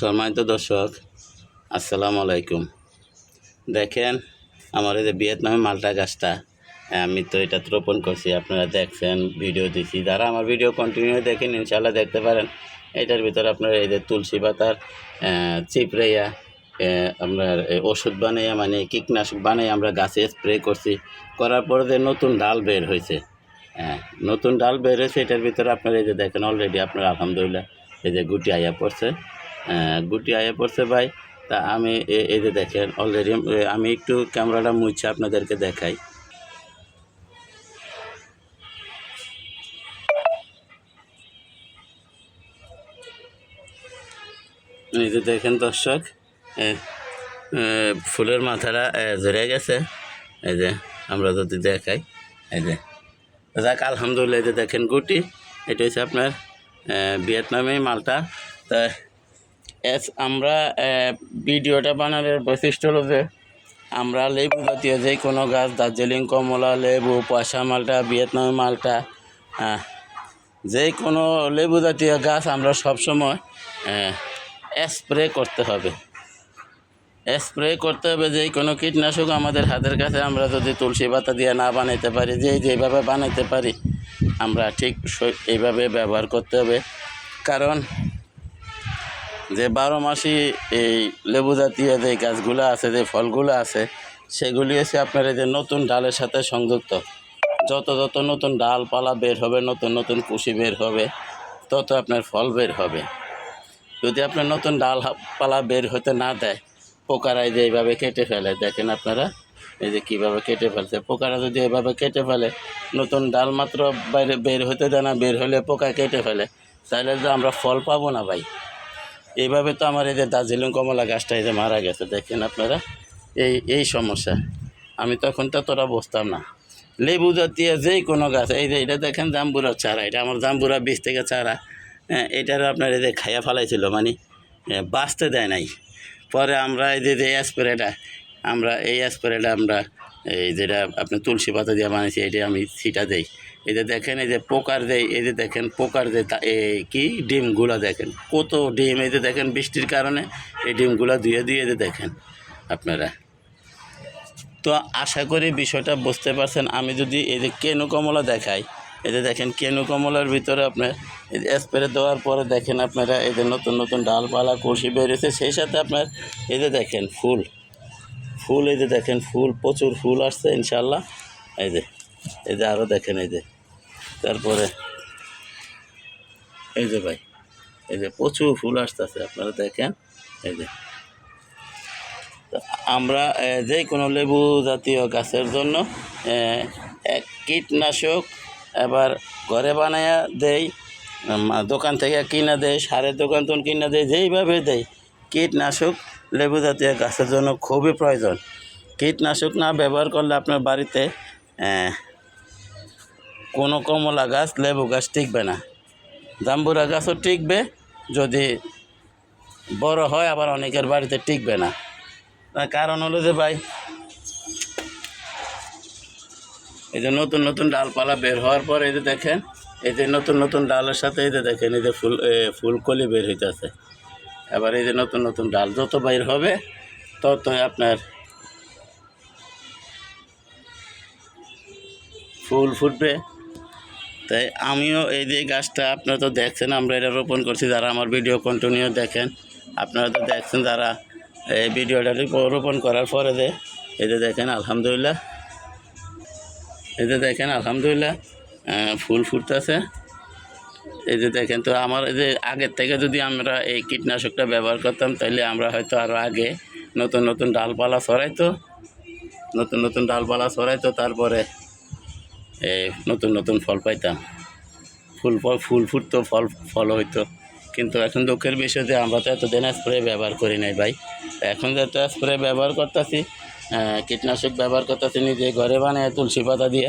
সম্মানিত দর্শক, আসসালামু আলাইকুম। দেখেন, আমার এই যে ভিয়েতনামে মালটা গাছটা আমি তো এটা রোপণ করছি, আপনারা দেখছেন, ভিডিও দিছি। যারা আমার ভিডিও কন্টিনিউ দেখেন ইনশাল্লাহ দেখতে পারেন। এটার ভিতরে আপনার এই যে তুলসী পাতার চিপড়াইয়া আপনার এই ওষুধ বানাইয়া মানে কীটনাশক বানাই আমরা গাছে স্প্রে করছি। করার পরে যে নতুন ডাল বের হয়েছে হ্যাঁ নতুন ডাল বের হয়েছে, এটার ভিতরে আপনার এই যে দেখেন অলরেডি আপনার আলহামদুলিল্লাহ, এই যে গুটি আইয়া পড়ছে। গুটি আয়া পড়ছে ভাই। তা আমি এই যে দেখেন অলরেডি আমি একটু ক্যামেরাটা মুছে আপনাদেরকে দেখাই। এই যে দেখেন দর্শক ফুলের মাথাটা ধরে গেছে। এই যে আমরা যদি দেখাই, এই যে। যাক, আলহামদুলিল্লাহ, এই যে দেখেন গুটি, এটা হচ্ছে আপনার ভিয়েতনামি মালটা। তা আমরা ভিডিওটা বানানোর বৈশিষ্ট্য হলো যে আমরা লেবু জাতীয় যে কোনো গাছ দার্জিলিং কমলা লেবু পয়সা মালটা ভিয়েতনাম মালটা আহ, যে কোনো লেবু জাতীয় গাছ আমরা সবসময় স্প্রে করতে হবে। স্প্রে করতে হবে যে কোনো কীটনাশক আমাদের হাতের কাছে আমরা যদি তুলসী পাতা দিয়ে না বানাইতে পারি যে যেভাবে বানাইতে পারি আমরা ঠিক এইভাবে ব্যবহার করতে হবে। কারণ যে বারো মাসি এই লেবু জাতীয় যে গাছগুলো আছে, যে ফলগুলো আছে, সেগুলি হচ্ছে আপনার এই যে নতুন ডালের সাথে সংযুক্ত। যত যত নতুন ডালপালা বের হবে, নতুন নতুন কুশি বের হবে, তত আপনার ফল বের হবে। যদি আপনার নতুন ডালপালা বের হতে না দেয় পোকারাই যে এইভাবে কেটে ফেলে, দেখেন আপনারা, এই যে কীভাবে কেটে ফেলছে। পোকারা যদি এভাবে কেটে ফেলে, নতুন ডাল মাত্র বাইরে বের হতে দেয় না, বের হলে পোকা কেটে ফেলে, তাহলে তো আমরা ফল পাবো না ভাই। এইভাবে তো আমার এই যে দার্জিলিং কমলা গাছটা এই যে মারা গেছে, দেখেন আপনারা? এই এই সমস্যা। আমি তখন তো তোরা বসতাম না। লেবু জাতীয় যেই কোনো গাছ, এই যে এটা দেখেন জাম্বুরা চারা, এটা আমার জাম্বুরা বীজ থেকে চারা। হ্যাঁ এটার আপনার এই যে খাইয়া ফেলাইছিল মানে বাঁচতে দেয় নাই। পরে আমরা এই যে যে স্প্রেটা আমরা এই স্প্রেটা আমরা, এই যেটা আপনি তুলসী পাতা দিয়ে বানিয়েছি এটা আমি ছিটা দেই। এই যে দেখেন এই যে পোকার দেয় এই যে দেখেন পোকার যে কি ডিমগুলা দেখেন কত ডিম এই যে দেখেন বৃষ্টির কারণে এই ডিমগুলা ধুয়ে দিয়ে যে দেখেন আপনারা তো আশা করি বিষয়টা বুঝতে পারছেন আমি যদি এই যে কেনু কমলা দেখাই এই যে দেখেন কেনু কমলার ভিতরে আপনার এই যে স্প্রে দেওয়ার পরে দেখেন আপনারা এই যে নতুন নতুন ডালপালা কুশি বেরিয়েছে সেই সাথে আপনার এই যে দেখেন ফুল ফুল এই যে দেখেন ফুল প্রচুর ফুল আসছে ইনশাল্লাহ এই যে এই যে আরও দেখেন এই যে তারপরে, এই যে ভাই, এই যে প্রচুর ফুল আসতেছে, আপনারা দেখেন, এই যে। আমরা যে কোনো লেবু জাতীয় গাছের জন্য কীটনাশক এবার ঘরে বানায়া দেই দোকান থেকে কিনা দেয় সারের দোকান থেকে কিনা দেয় যেইভাবে দেয় কীটনাশক লেবু জাতীয় গাছের জন্য খুবই প্রয়োজন। কীটনাশক না ব্যবহার করলে আপনার বাড়িতে কোনো কমলা গাছ, লেবু গাছ টিকবে না। জাম্বুরা গাছও টিকবে, যদি বড় হয় আবার অনেকের বাড়িতে টিকবে না। তার কারণ হলো যে ভাই, এই যে নতুন নতুন ডালপালা বের হওয়ার পর এই যে দেখেন, এই যে নতুন নতুন ডালের সাথে এই যে দেখেন, এই যে ফুল ফুলকলি বের হইতেছে। এবার এই যে নতুন নতুন ডাল যত বের হবে, ততই আপনার ফুল ফুটবে। তাই আমিও এই যে গাছটা আপনারা তো দেখছেন, আমরা এটা রোপণ করছি, যারা আমার ভিডিও কন্টিনিউ দেখেন, আপনারা তো দেখছেন যারা এই ভিডিওটা রোপণ করার পরে যে, এই যে দেখেন, আলহামদুলিল্লাহ। এই যে দেখেন, আলহামদুলিল্লাহ ফুল ফুটতেছে। এই যে দেখেন তো, আমার এই যে আগের থেকে যদি আমরা এই কীটনাশকটা ব্যবহার করতাম তাহলে আমরা হয়তো আরও আগে নতুন নতুন ডালপালা ছড়াইতো, নতুন নতুন ডালপালা ছড়াইতো, তারপরে নতুন নতুন ফল পাইতাম। ফুল ফল, ফুল ফুটতো, ফল ফল হইতো। কিন্তু এখন দুঃখের বিষয় যে আমরা তো এতদিন স্প্রে ব্যবহার করি নাই ভাই। এখন যে এত স্প্রে ব্যবহার করতেছি কীটনাশক ব্যবহার করতেছি, নিজে ঘরে বানায় তুলসী পাতা দিয়ে।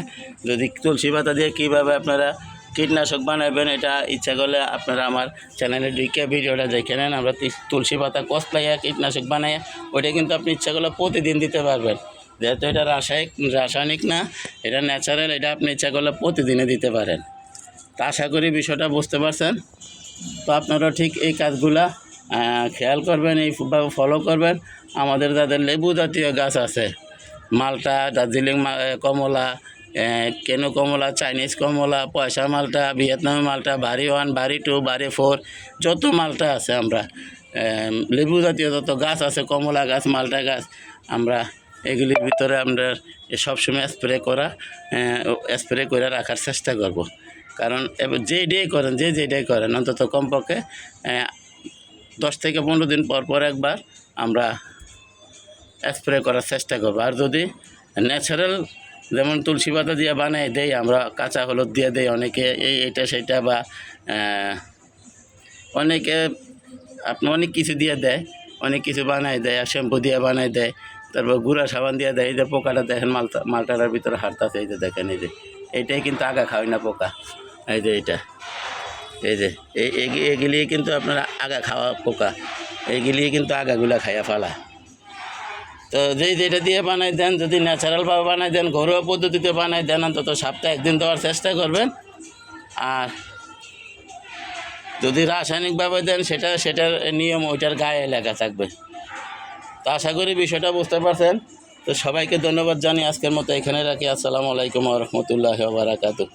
যদি তুলসী পাতা দিয়ে কীভাবে আপনারা কীটনাশক বানাবেন, এটা ইচ্ছা করলে আপনারা আমার চ্যানেলে ঢুকে ভিডিওটা দেখে নেন। আমরা তুলসী পাতা কষলাইয়া কীটনাশক বানাইয়া, ওইটা কিন্তু আপনি ইচ্ছা করলে প্রতিদিন দিতে পারবেন। যেহেতু এটা রাসায়নিক রাসায়নিক না, এটা ন্যাচারাল এটা আপনি ইচ্ছা করলে প্রতিদিনে দিতে পারেন। তা আশা করি বিষয়টা বুঝতে পারছেন। তো আপনারা ঠিক এই কাজগুলা খেয়াল করবেন এইভাবে ফলো করবেন। আমাদের যাদের লেবু জাতীয় গাছ আছে, মালটা, দার্জিলিং কমলা কেনু কমলা, চাইনিজ কমলা, পয়সা মালটা, ভিয়েতনামি মালটা বাড়ি ওয়ান বাড়ি টু বাড়ি ফোর, যত মালটা আছে আমরা লেবু জাতীয় যত গাছ আছে, কমলা গাছ, মালটা গাছ, আমরা এগুলির ভিতরে আমরা সবসময় স্প্রে করা স্প্রে করে রাখার চেষ্টা করব। কারণ এবার যে ডে করেন, যে যেটাই করেন, অন্তত কমপক্ষে দশ থেকে পনেরো দিন পর পর একবার আমরা স্প্রে করার চেষ্টা করব। আর যদি ন্যাচারাল যেমন তুলসী পাতা দিয়ে বানাই দেই, আমরা কাঁচা হলুদ দিয়ে দেই, অনেকে এই, এটা, সেটা বা অনেকে, আপনি অনেক কিছু দিয়ে দেয়, অনেক কিছু বানাই দেয় শ্যাম্পু দিয়ে বানাই দেয় তারপর গুঁড়া সাবান দিয়ে দেয় যে পোকাটা দেখেন মালটা মালটার ভিতরে হাঁটতেছে, এই যে দেখেন এই যে। এইটাই কিন্তু আগা খাওয়াই না পোকা। এই যে এইটা। এই যে, এই এগি- এগুলি কিন্তু আপনার আগা খাওয়া পোকা। এইগুলি কিন্তু আগাগুলা খাইয়া ফেলা। তো যেই যেটা দিয়ে বানাই দেন, যদি ন্যাচারালভাবে বানাই দেন, ঘরোয়া পদ্ধতিতে বানাই দেন, অন্তত সপ্তাহে একদিন দেওয়ার চেষ্টা করবেন। আর যদি রাসায়নিকভাবে দেন, সেটা সেটার নিয়ম ওইটার গায়ে লেখা থাকবে। তো আশা করি বিষয়টা বুঝতে পারছেন। তো সবাইকে ধন্যবাদ জানি আজকের মতো এখানে রাখি। আসসালামু আলাইকুম রহমতুল্লাহ বারাকাতু